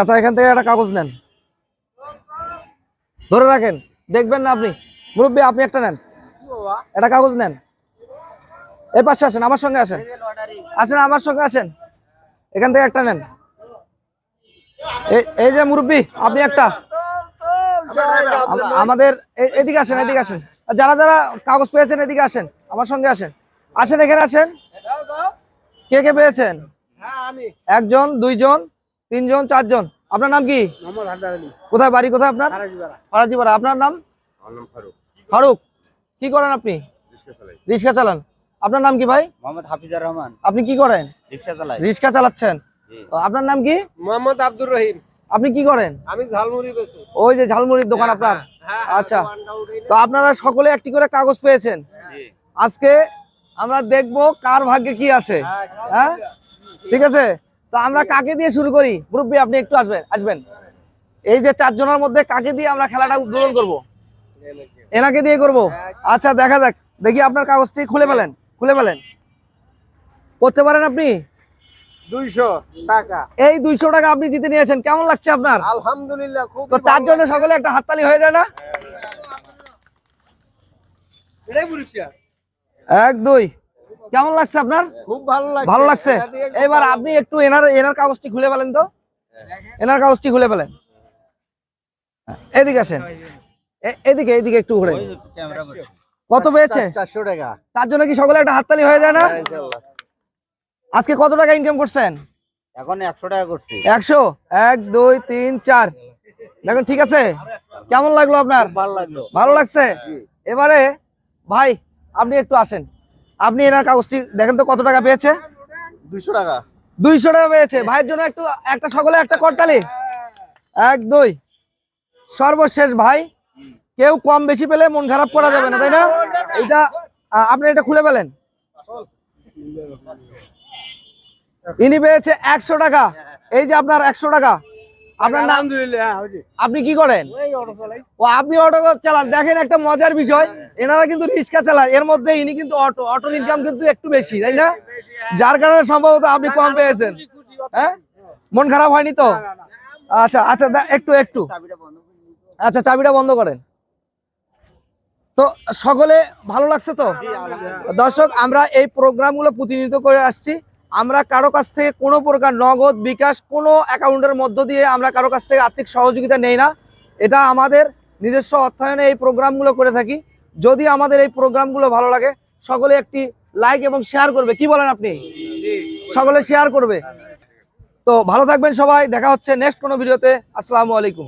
চাচা, এখান থেকে একটা কাগজ নেন। ধরে রাখেন, দেখবেন না আপনি। মুরব্বী, আপনি একটা নেন। একটা কাগজ নেন। এই পাশে আসেন, আমার সঙ্গে আসেন। আসেন, আমার সঙ্গে আসেন। এখান থেকে একটা নেন। এই যে মুরব্বী, আপনি একটা। আমাদের এদিকে আসেন এদিকে আসেন। যারা যারা কাগজ পেয়েছেন, এদিকে আসেন। আমার সঙ্গে আসেন। আসেন, এখানে আসেন। কে কে পেয়েছেন? একজন, দুইজন। তিনজন চারজন? আপনার নাম কি? কোথায় বাড়ি কোথায় আপনার? ফরাজিপাড়া। আপনার নাম? ফারুক। কি করেন আপনি? রিক্সা চালান। আপনার নাম কি ভাই? মোহাম্মদ হাফিজার রহমান। আপনি কি করেন? রিক্সা চালাই। রিক্সা চালাচ্ছেন। আপনার নাম কি? মোহাম্মদ আব্দুর রহিম। আপনি কি করেন? আমি ঝালমুড়ি ওই যে ঝালমুড়ির দোকান আপনার? আচ্ছা। তো আপনারা সকলে একটি করে কাগজ পেয়েছেন? আজকে আমরা দেখব কার ভাগ্যে কি আছে। হ্যাঁ ঠিক আছে? তো আমরা কাকে দিয়ে শুরু করি? মুরব্বী আপনি একটু আসবেন আসবেন। এই যে চারজনের মধ্যে কাকে দিয়ে আমরা খেলাটা উদ্বোধন করব? এনাকে দিয়ে করব? আচ্ছা দেখা যাক। দেখি আপনার কাগজটি খুলে ফেলেন খুলে ফেলেন। করতে পারেন আপনি? দুইশো টাকা। এই দুইশো টাকা আপনি জিতে নিয়েছেন। কেমন লাগছে আপনার? আলহামদুলিল্লাহ খুব তো তার জন্য সকলে একটা হাততালি হয়ে যায় না? এক দুই। কেমন লাগছে আপনার? খুব ভালো লাগছে। ভালো লাগছে? এবার আপনি একটু এনার এনার কাগজটি খুলে ফেলেন তো। এনার কাগজটি খুলে ফেলেন। এদিকে আসেন। এদিকে এদিকে একটু ঘুরে। কত পেয়েছে? চারশো টাকা। তার জন্য কি সকলে একটা হাততালি হয়ে যায় না? আজকে কত টাকা ইনকাম করছেন? এখন একশো টাকা করছি। একশো? এক দুই তিন চার। দেখুন ঠিক আছে? কেমন লাগল আপনার? ভালো লাগল। ভালো লাগছে? এবারে ভাই আপনি একটু আসেন। আপনি এনার কাগজটি দেখেন তো কত টাকা পেয়েছে? দুইশো টাকা। দুইশো টাকা পেয়েছে। ভাইয়ের জন্য একটু একটা সকলে একটা করতালি? এক দুই। সর্বশেষ ভাই। কেউ কম বেশি পেলে মন খারাপ করা যাবে না তাই না? এটা আপনি এটা খুলে পেলেন ইনি পেয়েছে একশো টাকা। এই যে আপনার একশো টাকা। আপনার নাম? হ্যাঁ। আপনি কি করেন? ও আপনি অটো চালান। দেখেন একটা মজার বিষয় এনারা কিন্তু রিক্সা চালান এর মধ্যে ইনি কিন্তু অটো অটোর ইনকাম কিন্তু একটু বেশি তাই না? যার কারণে সম্ভবত আপনি কম পেয়েছেন। হ্যাঁ? মন খারাপ হয়নি তো? আচ্ছা আচ্ছা দা- একটু একটু। আচ্ছা চাবিটা বন্ধ করেন। তো সকলে ভালো লাগছে তো? দর্শক আমরা এই প্রোগ্রামগুলো প্রতিনিধিত্ব করে আসছি। আমরা কারও কাছ থেকে কোনো প্রকার নগদ, বিকাশ কোনো অ্যাকাউন্টের মধ্য দিয়ে আমরা কারও কাছ থেকে আর্থিক সহযোগিতা নেই না। এটা আমাদের নিজস্ব অর্থায়নে এই প্রোগ্রামগুলো করে থাকি। যদি আমাদের এই প্রোগ্রামগুলো ভালো লাগে, সকলে একটি লাইক এবং শেয়ার করবে। কি বলেন আপনি? সকলে শেয়ার করবে। তো ভালো থাকবেন সবাই। দেখা হচ্ছে নেক্সট কোনো ভিডিওতে। আসসালামু আলাইকুম।